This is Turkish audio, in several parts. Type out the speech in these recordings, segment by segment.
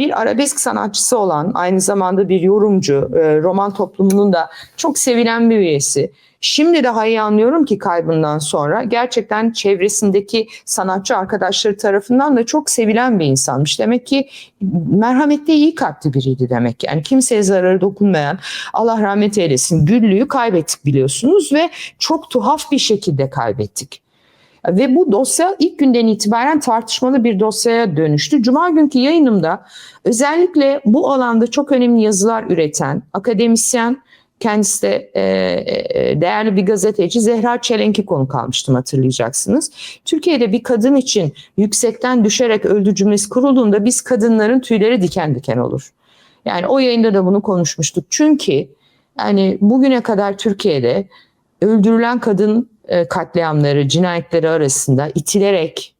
bir arabesk sanatçısı olan aynı zamanda bir yorumcu, e, roman toplumunun da çok sevilen bir üyesi. Şimdi daha iyi anlıyorum ki kaybından sonra gerçekten çevresindeki sanatçı arkadaşları tarafından da çok sevilen bir insanmış. Demek ki merhametli iyi kalpli biriydi demek. Yani kimseye zararı dokunmayan Allah rahmet eylesin Güllü'yü kaybettik biliyorsunuz ve çok tuhaf bir şekilde kaybettik. Ve bu dosya ilk günden itibaren tartışmalı bir dosyaya dönüştü. Cuma günkü yayınımda özellikle bu alanda çok önemli yazılar üreten akademisyen, kendisi de e, e, değerli bir gazeteci Zehra Çelenk'i konu kalmıştım hatırlayacaksınız. Türkiye'de bir kadın için yüksekten düşerek öldü cümlesi kurulduğunda biz kadınların tüyleri diken diken olur. Yani o yayında da bunu konuşmuştuk. Çünkü yani bugüne kadar Türkiye'de öldürülen kadın e, katliamları, cinayetleri arasında itilerek,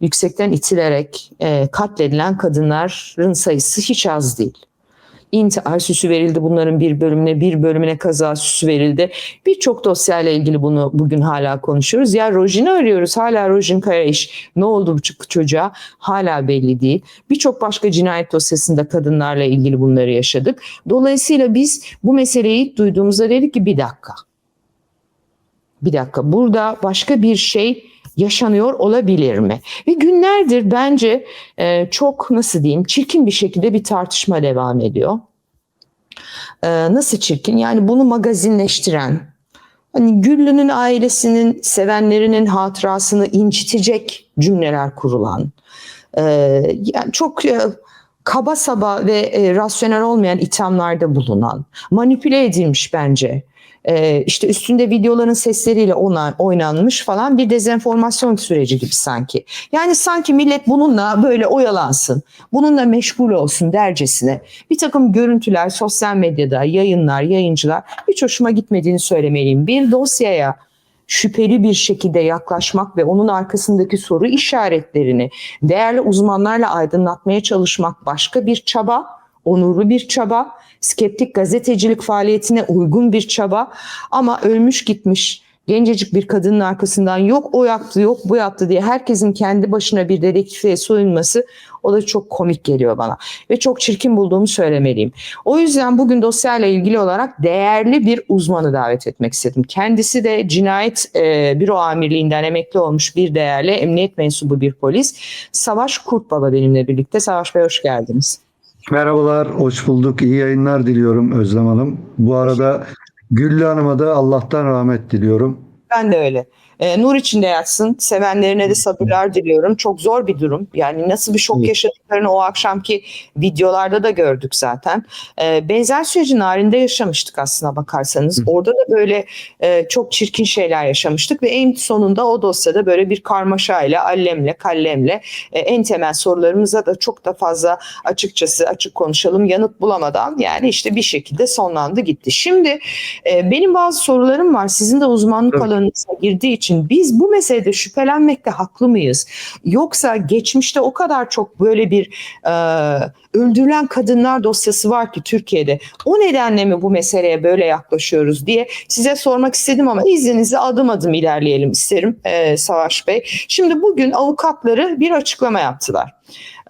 yüksekten itilerek e, katledilen kadınların sayısı hiç az değil. İntihar süsü verildi bunların bir bölümüne, bir bölümüne kaza süsü verildi. Birçok dosyayla ilgili bunu bugün hala konuşuyoruz. Ya Rojin'i arıyoruz, hala Rojin Karayiş. Ne oldu bu çocuğa? Hala belli değil. Birçok başka cinayet dosyasında kadınlarla ilgili bunları yaşadık. Dolayısıyla biz bu meseleyi duyduğumuzda dedik ki bir dakika bir dakika burada başka bir şey yaşanıyor olabilir mi? Ve günlerdir bence e, çok nasıl diyeyim çirkin bir şekilde bir tartışma devam ediyor. E, nasıl çirkin? Yani bunu magazinleştiren, hani Güllü'nün ailesinin, sevenlerinin hatırasını incitecek cümleler kurulan, e, yani çok e, kaba saba ve e, rasyonel olmayan ithamlarda bulunan, manipüle edilmiş bence e, işte üstünde videoların sesleriyle oynanmış falan bir dezenformasyon süreci gibi sanki. Yani sanki millet bununla böyle oyalansın, bununla meşgul olsun dercesine bir takım görüntüler sosyal medyada, yayınlar, yayıncılar hiç hoşuma gitmediğini söylemeliyim. Bir dosyaya şüpheli bir şekilde yaklaşmak ve onun arkasındaki soru işaretlerini değerli uzmanlarla aydınlatmaya çalışmak başka bir çaba, onurlu bir çaba skeptik gazetecilik faaliyetine uygun bir çaba ama ölmüş gitmiş gencecik bir kadının arkasından yok o yaptı yok bu yaptı diye herkesin kendi başına bir dedektife soyunması o da çok komik geliyor bana ve çok çirkin bulduğumu söylemeliyim. O yüzden bugün dosyayla ilgili olarak değerli bir uzmanı davet etmek istedim. Kendisi de cinayet e, büro amirliğinden emekli olmuş bir değerli emniyet mensubu bir polis. Savaş Kurtbaba benimle birlikte. Savaş Bey hoş geldiniz. Merhabalar, hoş bulduk. İyi yayınlar diliyorum Özlem Hanım. Bu arada Güllü Hanım'a da Allah'tan rahmet diliyorum. Ben de öyle. E, nur içinde yatsın. Sevenlerine de sabırlar diliyorum. Çok zor bir durum. Yani nasıl bir şok yaşadıklarını o akşamki videolarda da gördük zaten. E, benzer sürecin halinde yaşamıştık aslına bakarsanız. Orada da böyle e, çok çirkin şeyler yaşamıştık ve en sonunda o dosyada böyle bir karmaşayla, allemle, kallemle e, en temel sorularımıza da çok da fazla açıkçası açık konuşalım yanıt bulamadan yani işte bir şekilde sonlandı gitti. Şimdi e, benim bazı sorularım var. Sizin de uzmanlık alanınıza girdiği için biz bu meselede şüphelenmekte haklı mıyız? Yoksa geçmişte o kadar çok böyle bir e, öldürülen kadınlar dosyası var ki Türkiye'de. O nedenle mi bu meseleye böyle yaklaşıyoruz diye size sormak istedim ama izninizle adım adım ilerleyelim isterim e, Savaş Bey. Şimdi bugün avukatları bir açıklama yaptılar.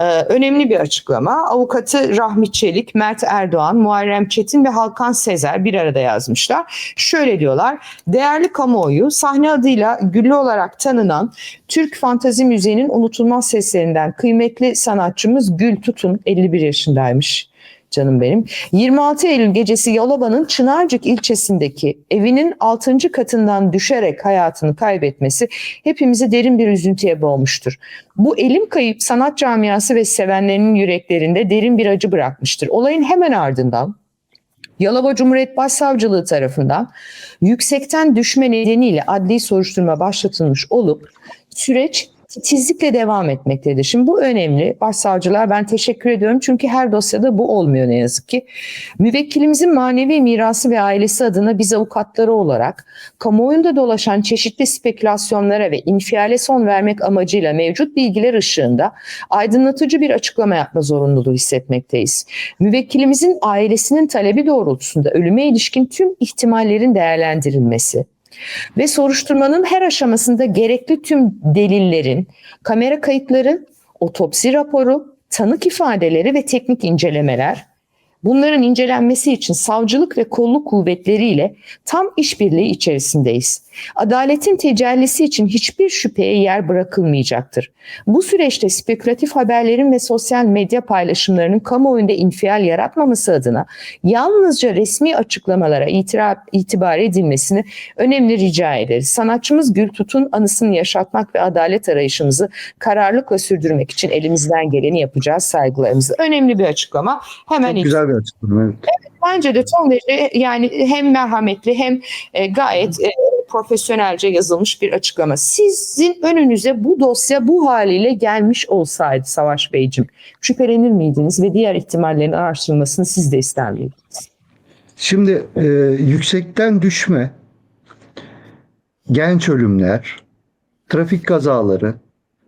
Ee, önemli bir açıklama. Avukatı Rahmi Çelik, Mert Erdoğan, Muharrem Çetin ve Halkan Sezer bir arada yazmışlar. Şöyle diyorlar. Değerli kamuoyu sahne adıyla Güllü olarak tanınan Türk Fantazi Müziği'nin unutulmaz seslerinden kıymetli sanatçımız Gül Tutun 51 yaşındaymış canım benim. 26 Eylül gecesi Yalova'nın Çınarcık ilçesindeki evinin 6. katından düşerek hayatını kaybetmesi hepimizi derin bir üzüntüye boğmuştur. Bu elim kayıp sanat camiası ve sevenlerinin yüreklerinde derin bir acı bırakmıştır. Olayın hemen ardından Yalova Cumhuriyet Başsavcılığı tarafından yüksekten düşme nedeniyle adli soruşturma başlatılmış olup süreç titizlikle devam etmektedir. Şimdi bu önemli. Başsavcılar ben teşekkür ediyorum çünkü her dosyada bu olmuyor ne yazık ki. Müvekkilimizin manevi mirası ve ailesi adına biz avukatları olarak kamuoyunda dolaşan çeşitli spekülasyonlara ve infiale son vermek amacıyla mevcut bilgiler ışığında aydınlatıcı bir açıklama yapma zorunluluğu hissetmekteyiz. Müvekkilimizin ailesinin talebi doğrultusunda ölüme ilişkin tüm ihtimallerin değerlendirilmesi, ve soruşturmanın her aşamasında gerekli tüm delillerin, kamera kayıtları, otopsi raporu, tanık ifadeleri ve teknik incelemeler, bunların incelenmesi için savcılık ve kolluk kuvvetleriyle tam işbirliği içerisindeyiz. Adaletin tecellisi için hiçbir şüpheye yer bırakılmayacaktır. Bu süreçte spekülatif haberlerin ve sosyal medya paylaşımlarının kamuoyunda infial yaratmaması adına yalnızca resmi açıklamalara itira- itibar edilmesini önemli rica ederiz. Sanatçımız Gültut'un anısını yaşatmak ve adalet arayışımızı kararlılıkla sürdürmek için elimizden geleni yapacağız saygılarımızı. Önemli bir açıklama. Hemen Çok güzel bir açıklama. Evet. Bence de son derece yani hem merhametli hem e, gayet e, profesyonelce yazılmış bir açıklama. Sizin önünüze bu dosya bu haliyle gelmiş olsaydı Savaş Beyciğim şüphelenir miydiniz ve diğer ihtimallerin araştırılmasını siz de ister miydiniz? Şimdi e, yüksekten düşme, genç ölümler, trafik kazaları,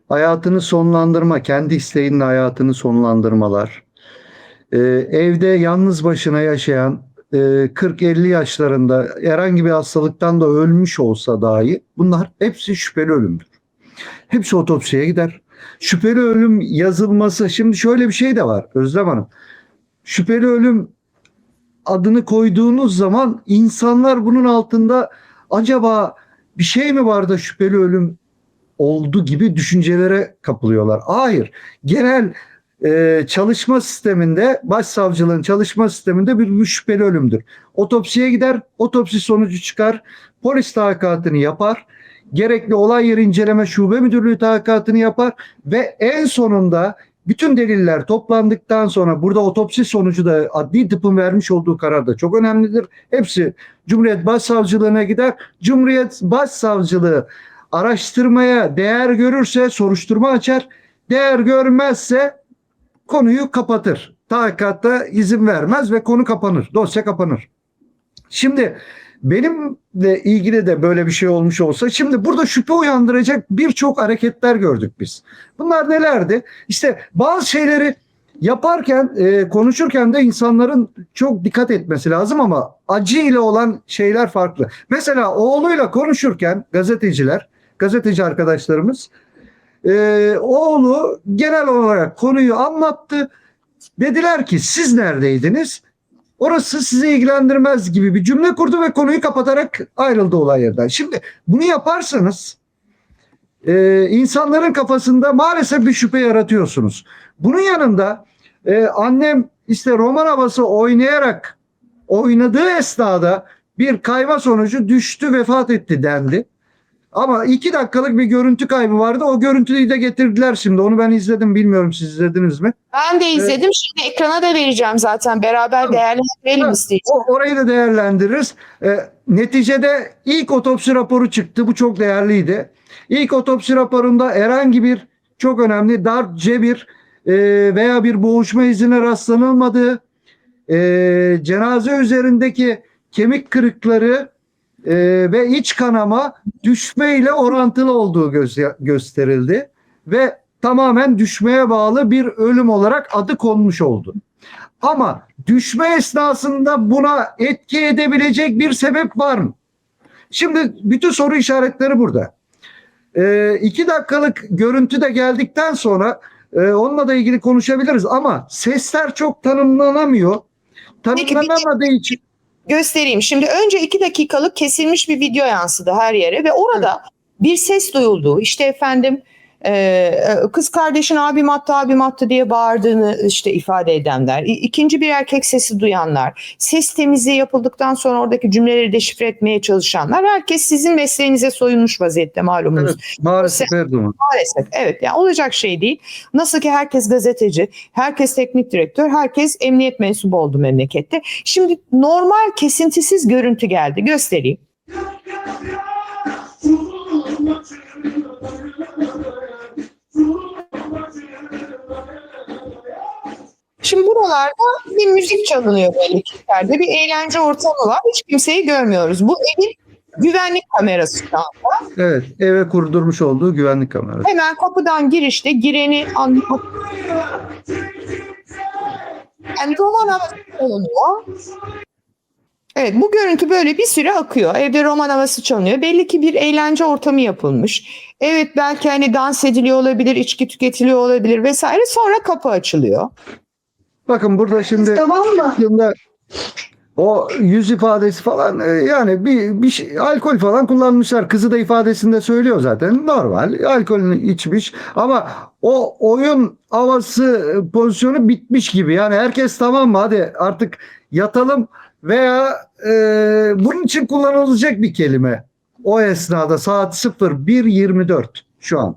hayatını sonlandırma, kendi isteğinle hayatını sonlandırmalar, e, evde yalnız başına yaşayan e, 40-50 yaşlarında herhangi bir hastalıktan da ölmüş olsa dahi bunlar hepsi şüpheli ölümdür. Hepsi otopsiye gider. Şüpheli ölüm yazılması, şimdi şöyle bir şey de var Özlem Hanım. Şüpheli ölüm adını koyduğunuz zaman insanlar bunun altında acaba bir şey mi var da şüpheli ölüm oldu gibi düşüncelere kapılıyorlar. Hayır. Genel e, çalışma sisteminde başsavcılığın çalışma sisteminde bir, bir şüpheli ölümdür. Otopsiye gider, otopsi sonucu çıkar, polis tahkikatını yapar, gerekli olay yeri inceleme şube müdürlüğü tahkikatını yapar ve en sonunda bütün deliller toplandıktan sonra burada otopsi sonucu da adli tıpın vermiş olduğu karar da çok önemlidir. Hepsi Cumhuriyet Başsavcılığına gider. Cumhuriyet Başsavcılığı araştırmaya değer görürse soruşturma açar. Değer görmezse konuyu kapatır. Tahkikatta izin vermez ve konu kapanır. Dosya kapanır. Şimdi benimle ilgili de böyle bir şey olmuş olsa şimdi burada şüphe uyandıracak birçok hareketler gördük biz. Bunlar nelerdi? İşte bazı şeyleri yaparken, e, konuşurken de insanların çok dikkat etmesi lazım ama acı ile olan şeyler farklı. Mesela oğluyla konuşurken gazeteciler, gazeteci arkadaşlarımız e, oğlu genel olarak konuyu anlattı. Dediler ki siz neredeydiniz? Orası sizi ilgilendirmez gibi bir cümle kurdu ve konuyu kapatarak ayrıldı olay yerden. Şimdi bunu yaparsanız e, insanların kafasında maalesef bir şüphe yaratıyorsunuz. Bunun yanında e, annem işte roman havası oynayarak oynadığı esnada bir kayma sonucu düştü vefat etti dendi. Ama iki dakikalık bir görüntü kaybı vardı. O görüntüyü de getirdiler şimdi. Onu ben izledim. Bilmiyorum siz izlediniz mi? Ben de izledim. Şimdi ekrana da vereceğim zaten. Beraber değerlendirelim istedim. O, orayı da değerlendiririz. E, neticede ilk otopsi raporu çıktı. Bu çok değerliydi. İlk otopsi raporunda herhangi bir çok önemli darp, cebir e, veya bir boğuşma izine rastlanılmadığı, e, cenaze üzerindeki kemik kırıkları e, ve iç kanama düşmeyle orantılı olduğu gö- gösterildi ve tamamen düşmeye bağlı bir ölüm olarak adı konmuş oldu. Ama düşme esnasında buna etki edebilecek bir sebep var mı? Şimdi bütün soru işaretleri burada. Ee, iki dakikalık görüntü de geldikten sonra e, onunla da ilgili konuşabiliriz ama sesler çok tanımlanamıyor. Tanımlanamadığı için Göstereyim. Şimdi önce iki dakikalık kesilmiş bir video yansıdı her yere ve orada bir ses duyuldu. İşte efendim e, kız kardeşin abim attı abim attı diye bağırdığını işte ifade edenler. İkinci bir erkek sesi duyanlar. Ses temizliği yapıldıktan sonra oradaki cümleleri deşifre etmeye çalışanlar. Herkes sizin mesleğinize soyunmuş vaziyette malumunuz. Evet, maalesef Erdoğan. Maalesef evet yani olacak şey değil. Nasıl ki herkes gazeteci, herkes teknik direktör, herkes emniyet mensubu oldu memlekette. Şimdi normal kesintisiz görüntü geldi. Göstereyim. Şimdi buralarda bir müzik çalınıyor böyle içeride. Bir eğlence ortamı var. Hiç kimseyi görmüyoruz. Bu evin güvenlik kamerası şu anda. Evet, eve kurdurmuş olduğu güvenlik kamerası. Hemen kapıdan girişte gireni anlat. Yani roman havası oluyor. Evet bu görüntü böyle bir süre akıyor. Evde roman havası çalınıyor. Belli ki bir eğlence ortamı yapılmış. Evet belki hani dans ediliyor olabilir, içki tüketiliyor olabilir vesaire. Sonra kapı açılıyor. Bakın burada şimdi Tamam mı? aslında o yüz ifadesi falan e, yani bir, bir şey, alkol falan kullanmışlar. Kızı da ifadesinde söylüyor zaten. Normal alkolünü içmiş ama o oyun havası e, pozisyonu bitmiş gibi. Yani herkes tamam mı hadi artık yatalım veya e, bunun için kullanılacak bir kelime. O esnada saat 01.24 şu an.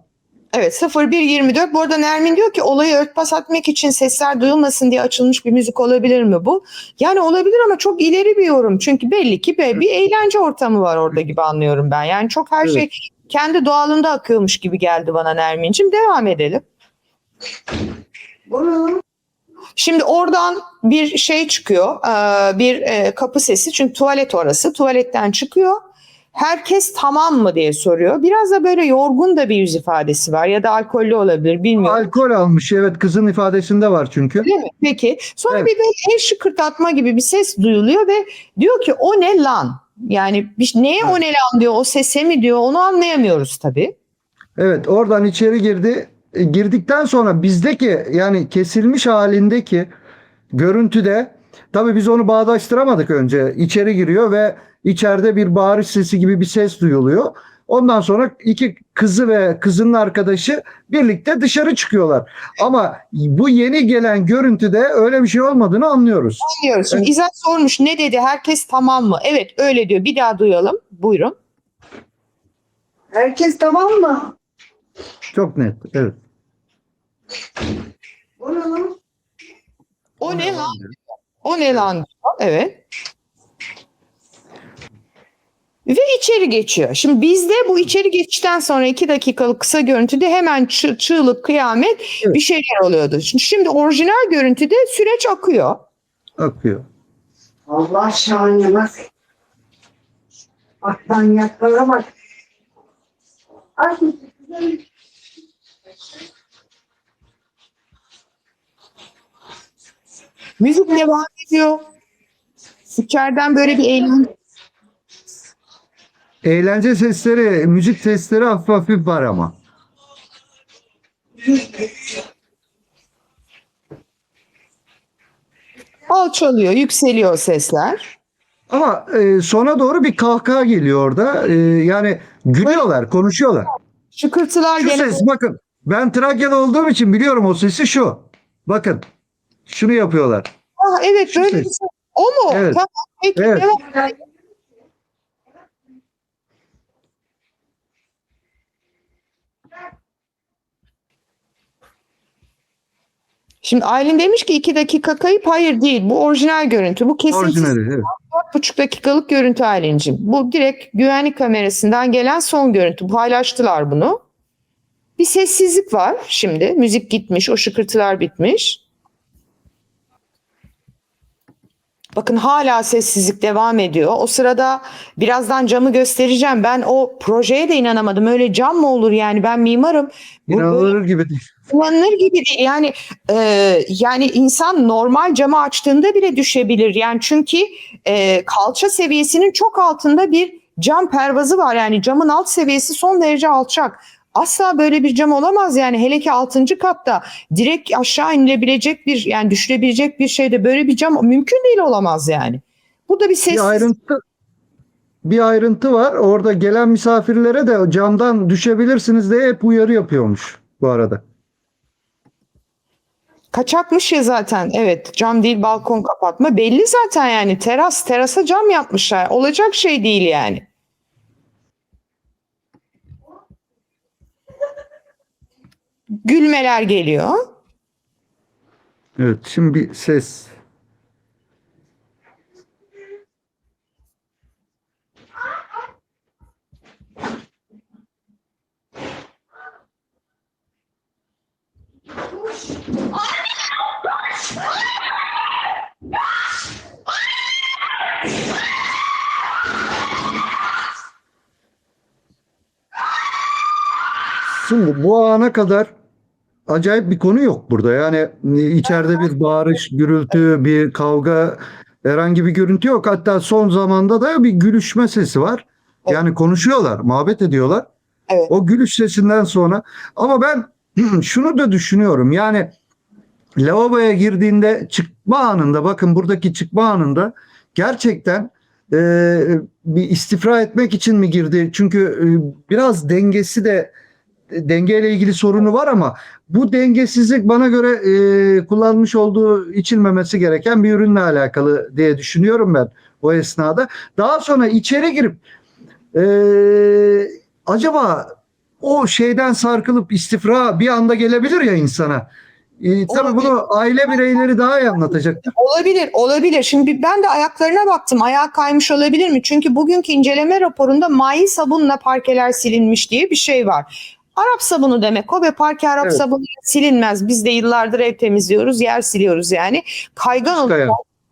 Evet 01.24 bu arada Nermin diyor ki olayı örtbas atmak için sesler duyulmasın diye açılmış bir müzik olabilir mi bu? Yani olabilir ama çok ileri bir yorum. Çünkü belli ki be- bir eğlence ortamı var orada gibi anlıyorum ben. Yani çok her Evet. şey kendi doğalında akıyormuş gibi geldi bana Nermin'cim. Devam edelim. Bunu Şimdi oradan bir şey çıkıyor, eee, bir kapı sesi çünkü tuvalet orası. Tuvaletten çıkıyor. Herkes tamam mı diye soruyor. Biraz da böyle yorgun da bir yüz ifadesi var ya da alkollü olabilir bilmiyorum. Alkol almış evet kızın ifadesinde var çünkü. Değil mi? Peki. Sonra Evet. bir böyle el şıkırdatma gibi bir ses duyuluyor ve diyor ki o ne lan? Yani bir, neye o ne lan diyor, o sese mi diyor onu anlayamıyoruz tabii. Evet oradan içeri girdi. E, girdikten sonra bizdeki yani kesilmiş halindeki görüntüde tabii biz onu bağdaştıramadık önce. İçeri giriyor ve içeride bir bağırış sesi gibi bir ses duyuluyor. Ondan sonra iki kızı ve kızının arkadaşı birlikte dışarı çıkıyorlar. Ama bu yeni gelen görüntüde öyle bir şey olmadığını anlıyoruz. Anlıyoruz. Şimdi Evet. İzzet sormuş ne dedi? Herkes tamam mı? Evet öyle diyor. Bir daha duyalım. Buyurun. herkes tamam mı? Çok net. Evet. Bunu O ne lan? O ne lan? diyor. Evet. Ve içeri geçiyor. Şimdi bizde bu içeri geçişten sonra iki dakikalık kısa görüntüde hemen çı- çığlık, kıyamet Evet. bir şeyler oluyordu. Şimdi, şimdi orijinal görüntüde süreç akıyor. Akıyor. Allah şahane bak. Yaklara bak. Ay. Müzik devam ediyor. İçeriden böyle bir eğlence. Eğlence sesleri, müzik sesleri hafif hafif var ama. alçalıyor, yükseliyor sesler. Ama e, sona doğru bir kahkaha geliyor orada. E, yani gülüyorlar, konuşuyorlar. Şıkırtılar Şu gene ses bakın. Ben Trakya'da olduğum için biliyorum o sesi şu. Bakın. Şunu yapıyorlar. Ah, evet Şu böyle bir ses. O mu? Evet. Tamam peki Evet. devam. Şimdi Aylin demiş ki iki dakika kayıp. Hayır değil. Bu orijinal görüntü. Bu Orijinali. Evet. buçuk dakikalık görüntü Aylin'cim. Bu direkt güvenlik kamerasından gelen son görüntü. Paylaştılar bunu. Bir sessizlik var şimdi. Müzik gitmiş. O şıkırtılar bitmiş. Bakın hala sessizlik devam ediyor. O sırada birazdan camı göstereceğim. Ben o projeye de inanamadım. Öyle cam mı olur yani? Ben mimarım. İnanılır gibi değil. kullanılır gibi değil. Yani e, yani insan normal camı açtığında bile düşebilir. Yani çünkü e, kalça seviyesinin çok altında bir cam pervazı var. Yani camın alt seviyesi son derece alçak. Asla böyle bir cam olamaz yani hele ki 6. katta direkt aşağı inilebilecek bir yani düşülebilecek bir şeyde böyle bir cam mümkün değil olamaz yani. Burada bir ses Bir ayrıntı bir ayrıntı var. Orada gelen misafirlere de camdan düşebilirsiniz diye hep uyarı yapıyormuş bu arada. kaçakmış ya zaten evet cam değil balkon kapatma belli zaten yani teras terasa cam yapmışlar olacak şey değil yani. Gülmeler geliyor. Evet, şimdi bir ses. Şimdi bu ana kadar acayip bir konu yok burada. Yani içeride bir bağırış, gürültü, bir kavga, e, Herhangi bir görüntü yok. Hatta son zamanda da bir gülüşme sesi var. Evet. Yani konuşuyorlar, muhabbet ediyorlar. Evet. O gülüş sesinden sonra ama ben şunu da düşünüyorum. Yani lavaboya girdiğinde çıkma anında bakın buradaki çıkma anında gerçekten e, bir istifra etmek için mi girdi? Çünkü e, biraz dengesi de dengeyle ilgili sorunu var ama bu dengesizlik bana göre e, kullanmış olduğu içilmemesi gereken bir ürünle alakalı diye düşünüyorum ben o esnada. Daha sonra içeri girip e, acaba o şeyden sarkılıp istifra bir anda gelebilir ya insana. E, tabii Olabilir. bunu aile bireyleri daha iyi anlatacaktır. Olabilir, olabilir. Şimdi ben de ayaklarına baktım. Ayağa kaymış olabilir mi? Çünkü bugünkü inceleme raporunda mayi sabunla parkeler silinmiş diye bir şey var. Arap sabunu demek o ve parke Arap Evet. sabunu silinmez. Biz de yıllardır ev temizliyoruz, yer siliyoruz yani. Kaygan olur.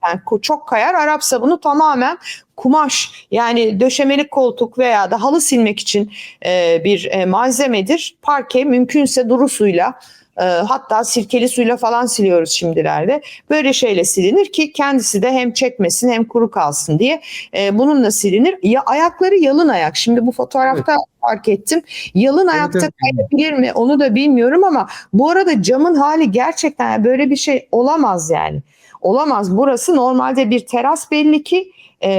Yani çok kayar. Arap sabunu tamamen kumaş yani döşemelik koltuk veya da halı silmek için e, bir e, malzemedir. Parke mümkünse duru suyla e, hatta sirkeli suyla falan siliyoruz şimdilerde. Böyle şeyle silinir ki kendisi de hem çekmesin hem kuru kalsın diye e, bununla silinir. Ya ayakları yalın ayak. Şimdi bu fotoğrafta fark ettim. Yalın ayakta evet. kayabilir mi onu da bilmiyorum ama bu arada camın hali gerçekten böyle bir şey olamaz yani. Olamaz. Burası normalde bir teras belli ki e,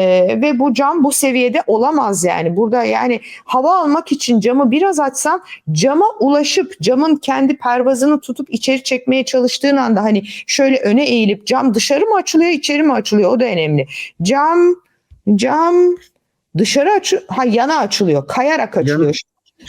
ve bu cam bu seviyede olamaz yani. Burada yani hava almak için camı biraz açsan cama ulaşıp camın kendi pervazını tutup içeri çekmeye çalıştığın anda hani şöyle öne eğilip cam dışarı mı açılıyor içeri mi açılıyor o da önemli. Cam cam dışarı aç ha yana açılıyor kayarak açılıyor.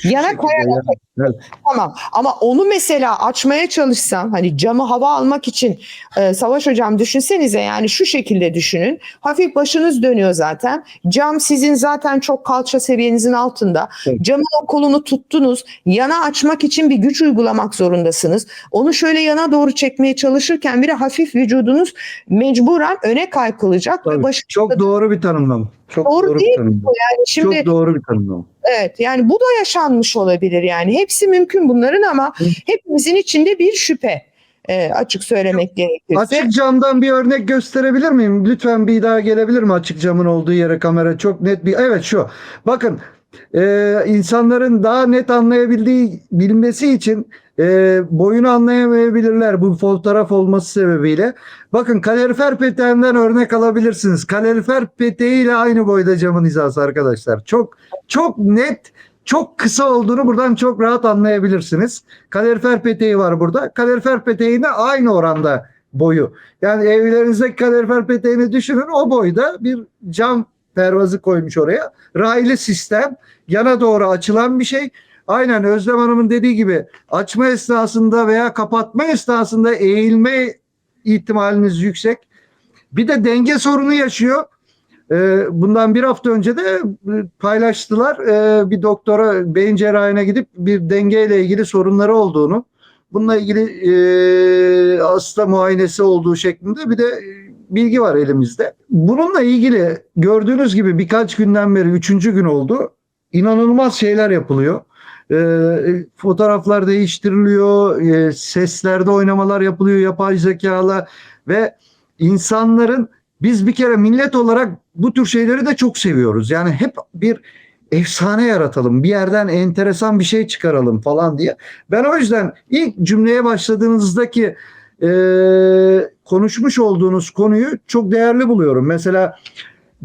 Yana şekilde koyarak yani. Evet. Tamam ama onu mesela açmaya çalışsan hani camı hava almak için e, Savaş hocam düşünsenize yani şu şekilde düşünün. Hafif başınız dönüyor zaten. Cam sizin zaten çok kalça seviyenizin altında. Evet. Camın o kolunu tuttunuz. Yana açmak için bir güç uygulamak zorundasınız. Onu şöyle yana doğru çekmeye çalışırken bile hafif vücudunuz mecburen öne kaykılacak ve Tabii. başı Çok doğru bir tanımlama. Çok Doğru doğru, değil bir tanımlama. yani şimdi Çok doğru bir tanımlama. Evet yani bu da yaşanmış olabilir yani hepsi mümkün bunların ama hepimizin içinde bir şüphe e, açık söylemek gerekirse. Açık camdan bir örnek gösterebilir miyim? Lütfen bir daha gelebilir mi açık camın olduğu yere kamera? Çok net bir... Evet şu. Bakın e, insanların daha net anlayabildiği bilmesi için e, boyunu anlayamayabilirler bu fotoğraf olması sebebiyle. Bakın kalorifer peteğinden örnek alabilirsiniz. Kalorifer peteğiyle aynı boyda camın hizası arkadaşlar. Çok çok net çok kısa olduğunu buradan çok rahat anlayabilirsiniz. Kalorifer peteği var burada. Kalorifer peteğine aynı oranda boyu. Yani evlerinizdeki kalorifer peteğini düşünün o boyda bir cam pervazı koymuş oraya. Raylı sistem yana doğru açılan bir şey. Aynen Özlem Hanım'ın dediği gibi açma esnasında veya kapatma esnasında eğilme ihtimaliniz yüksek. Bir de denge sorunu yaşıyor. Ee, Bundan bir hafta önce de e, paylaştılar. Ee, Bir doktora beyin cerrahine gidip bir dengeyle ilgili sorunları olduğunu, bununla ilgili e, hasta muayenesi olduğu şeklinde bir de e, bilgi var elimizde. Bununla ilgili gördüğünüz gibi birkaç günden beri üçüncü gün oldu. İnanılmaz şeyler yapılıyor. Ee, fotoğraflar değiştiriliyor, e, seslerde oynamalar yapılıyor yapay zekayla ve insanların biz bir kere millet olarak bu tür şeyleri de çok seviyoruz. Yani hep bir efsane yaratalım, bir yerden enteresan bir şey çıkaralım falan diye. Ben o yüzden ilk cümleye başladığınızdaki e, konuşmuş olduğunuz konuyu çok değerli buluyorum. Mesela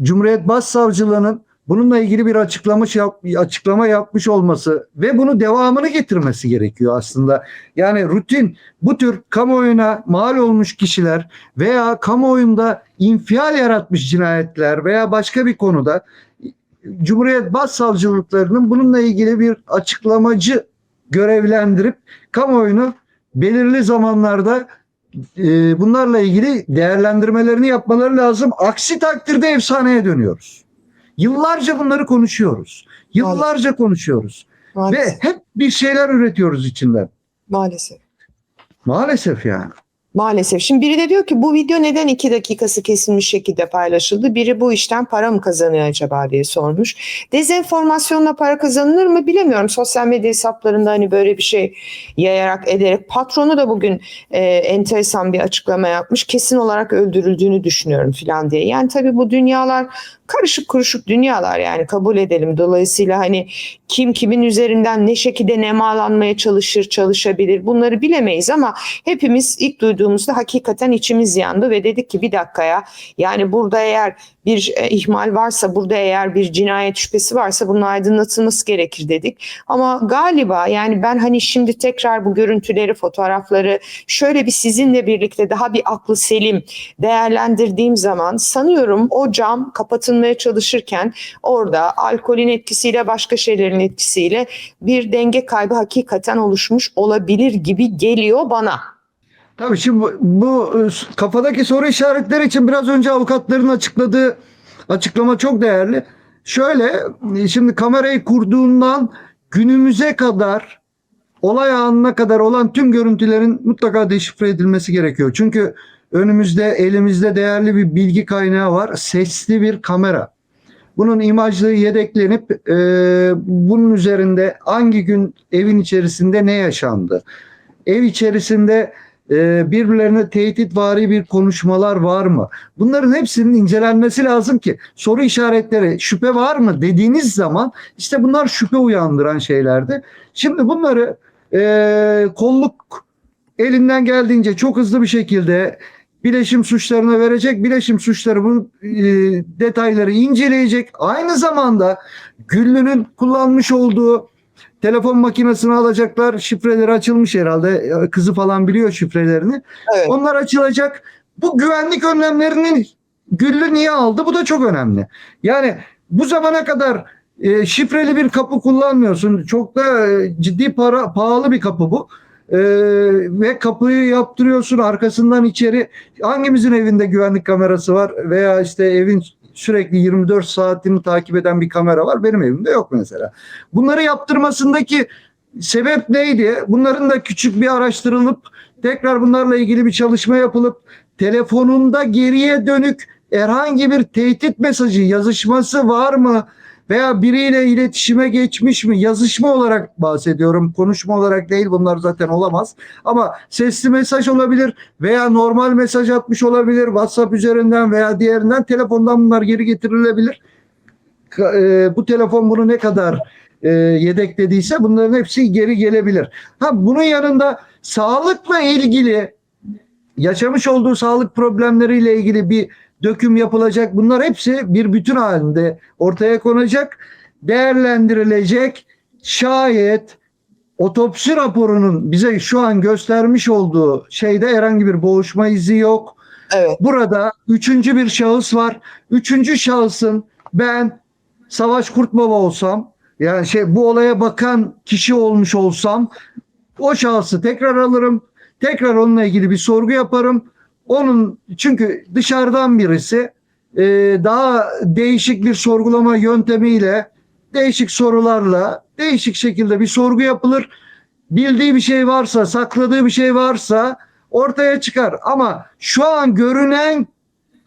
Cumhuriyet Başsavcılığı'nın bununla ilgili bir açıklama yap, açıklama yapmış olması ve bunu devamını getirmesi gerekiyor aslında. Yani rutin bu tür kamuoyuna mal olmuş kişiler veya kamuoyunda infial yaratmış cinayetler veya başka bir konuda Cumhuriyet Başsavcılıklarının bununla ilgili bir açıklamacı görevlendirip kamuoyunu belirli zamanlarda e, bunlarla ilgili değerlendirmelerini yapmaları lazım. Aksi takdirde efsaneye dönüyoruz. Yıllarca bunları konuşuyoruz. Yıllarca konuşuyoruz. Ve Maalesef. hep bir şeyler üretiyoruz içinden. maalesef. Maalesef yani. Maalesef. Şimdi biri de diyor ki bu video neden iki dakikası kesilmiş şekilde paylaşıldı? Biri bu işten para mı kazanıyor acaba diye sormuş. Dezenformasyonla para kazanılır mı bilemiyorum. Sosyal medya hesaplarında hani böyle bir şey yayarak ederek. Patronu da bugün e, enteresan bir açıklama yapmış. Kesin olarak öldürüldüğünü düşünüyorum filan diye. Yani tabii bu dünyalar karışık kuruşuk dünyalar yani kabul edelim. Dolayısıyla hani kim kimin üzerinden ne şekilde nemalanmaya çalışır, çalışabilir bunları bilemeyiz ama hepimiz ilk duyduğumuzda hakikaten içimiz yandı ve dedik ki bir dakikaya yani burada eğer bir e, ihmal varsa, burada eğer bir cinayet şüphesi varsa bunun aydınlatılması gerekir dedik. Ama galiba yani ben hani şimdi tekrar bu görüntüleri, fotoğrafları şöyle bir sizinle birlikte daha bir aklı selim değerlendirdiğim zaman sanıyorum o cam kapatılmaya çalışırken orada alkolün etkisiyle başka şeylerin etkisiyle bir denge kaybı hakikaten oluşmuş olabilir gibi geliyor bana. Tabii şimdi bu, bu e, kafadaki soru işaretleri için biraz önce avukatların açıkladığı açıklama çok değerli. Şöyle e, şimdi kamerayı kurduğundan günümüze kadar olay anına kadar olan tüm görüntülerin mutlaka deşifre edilmesi gerekiyor. Çünkü önümüzde elimizde değerli bir bilgi kaynağı var. Sesli bir kamera. Bunun imajlığı yedeklenip e, bunun üzerinde hangi gün evin içerisinde ne yaşandı? Ev içerisinde e, birbirlerine tehditvari bir konuşmalar var mı? Bunların hepsinin incelenmesi lazım ki soru işaretleri şüphe var mı dediğiniz zaman işte bunlar şüphe uyandıran şeylerdi. Şimdi bunları e, kolluk elinden geldiğince çok hızlı bir şekilde bileşim suçlarına verecek. Bileşim suçları bu e, detayları inceleyecek. Aynı zamanda Güllü'nün kullanmış olduğu telefon makinesini alacaklar. Şifreleri açılmış herhalde. Kızı falan biliyor şifrelerini. Evet. Onlar açılacak. Bu güvenlik önlemlerini Güllü niye aldı? Bu da çok önemli. Yani bu zamana kadar e, şifreli bir kapı kullanmıyorsun. Çok da e, ciddi para pahalı bir kapı bu. E, ve kapıyı yaptırıyorsun arkasından içeri hangimizin evinde güvenlik kamerası var veya işte evin sürekli 24 saatini takip eden bir kamera var benim evimde yok mesela. Bunları yaptırmasındaki sebep neydi? Bunların da küçük bir araştırılıp tekrar bunlarla ilgili bir çalışma yapılıp telefonunda geriye dönük herhangi bir tehdit mesajı yazışması var mı? Veya biriyle iletişime geçmiş mi? Yazışma olarak bahsediyorum. Konuşma olarak değil bunlar zaten olamaz. Ama sesli mesaj olabilir veya normal mesaj atmış olabilir. WhatsApp üzerinden veya diğerinden telefondan bunlar geri getirilebilir. E, bu telefon bunu ne kadar e, yedeklediyse bunların hepsi geri gelebilir. Ha bunun yanında sağlıkla ilgili yaşamış olduğu sağlık problemleriyle ilgili bir döküm yapılacak. Bunlar hepsi bir bütün halinde ortaya konacak, değerlendirilecek. Şayet otopsi raporunun bize şu an göstermiş olduğu şeyde herhangi bir boğuşma izi yok. Evet. Burada üçüncü bir şahıs var. Üçüncü şahısın ben Savaş Kurtbaba olsam yani şey bu olaya bakan kişi olmuş olsam o şahsı tekrar alırım. Tekrar onunla ilgili bir sorgu yaparım. Onun çünkü dışarıdan birisi e, daha değişik bir sorgulama yöntemiyle değişik sorularla değişik şekilde bir sorgu yapılır. Bildiği bir şey varsa, sakladığı bir şey varsa ortaya çıkar. Ama şu an görünen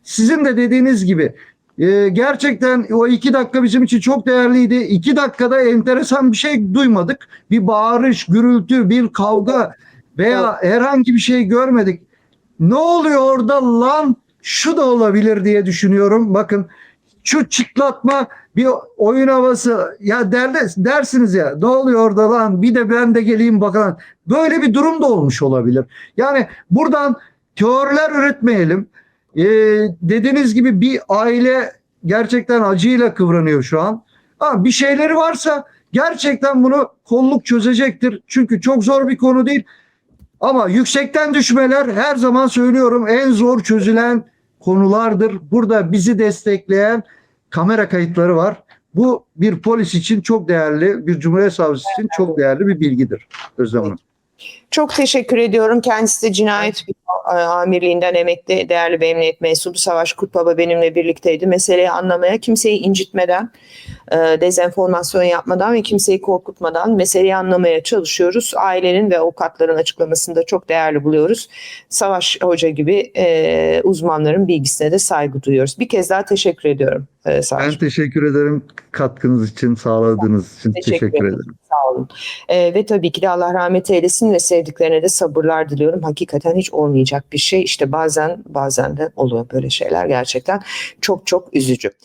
sizin de dediğiniz gibi e, gerçekten o iki dakika bizim için çok değerliydi. İki dakikada enteresan bir şey duymadık. Bir bağırış, gürültü, bir kavga veya herhangi bir şey görmedik. Ne oluyor orada lan? Şu da olabilir diye düşünüyorum. Bakın şu çıtlatma bir oyun havası ya derler, dersiniz ya ne oluyor orada lan bir de ben de geleyim bakalım. Böyle bir durum da olmuş olabilir. Yani buradan teoriler üretmeyelim. Ee, dediğiniz gibi bir aile gerçekten acıyla kıvranıyor şu an. Ha, bir şeyleri varsa gerçekten bunu kolluk çözecektir. Çünkü çok zor bir konu değil. Ama yüksekten düşmeler her zaman söylüyorum en zor çözülen konulardır. Burada bizi destekleyen kamera kayıtları var. Bu bir polis için çok değerli, bir cumhuriyet savcısı için çok değerli bir bilgidir Özlem Hanım. Çok teşekkür ediyorum. Kendisi de cinayet amirliğinden emekli değerli bir emniyet mensubu Savaş Kutbaba benimle birlikteydi. Meseleyi anlamaya kimseyi incitmeden, e, dezenformasyon yapmadan ve kimseyi korkutmadan meseleyi anlamaya çalışıyoruz. Ailenin ve avukatların açıklamasını da çok değerli buluyoruz. Savaş Hoca gibi e, uzmanların bilgisine de saygı duyuyoruz. Bir kez daha teşekkür ediyorum e, Savaş. Ben teşekkür ederim katkınız için, sağladığınız için Teşekkür teşekkür, ederim. ederim. Sağ olun. Ee, ve tabii ki de Allah rahmet eylesin ve sevdiklerine de sabırlar diliyorum. Hakikaten hiç olmayacak bir şey. İşte bazen bazen de oluyor böyle şeyler gerçekten çok çok üzücü.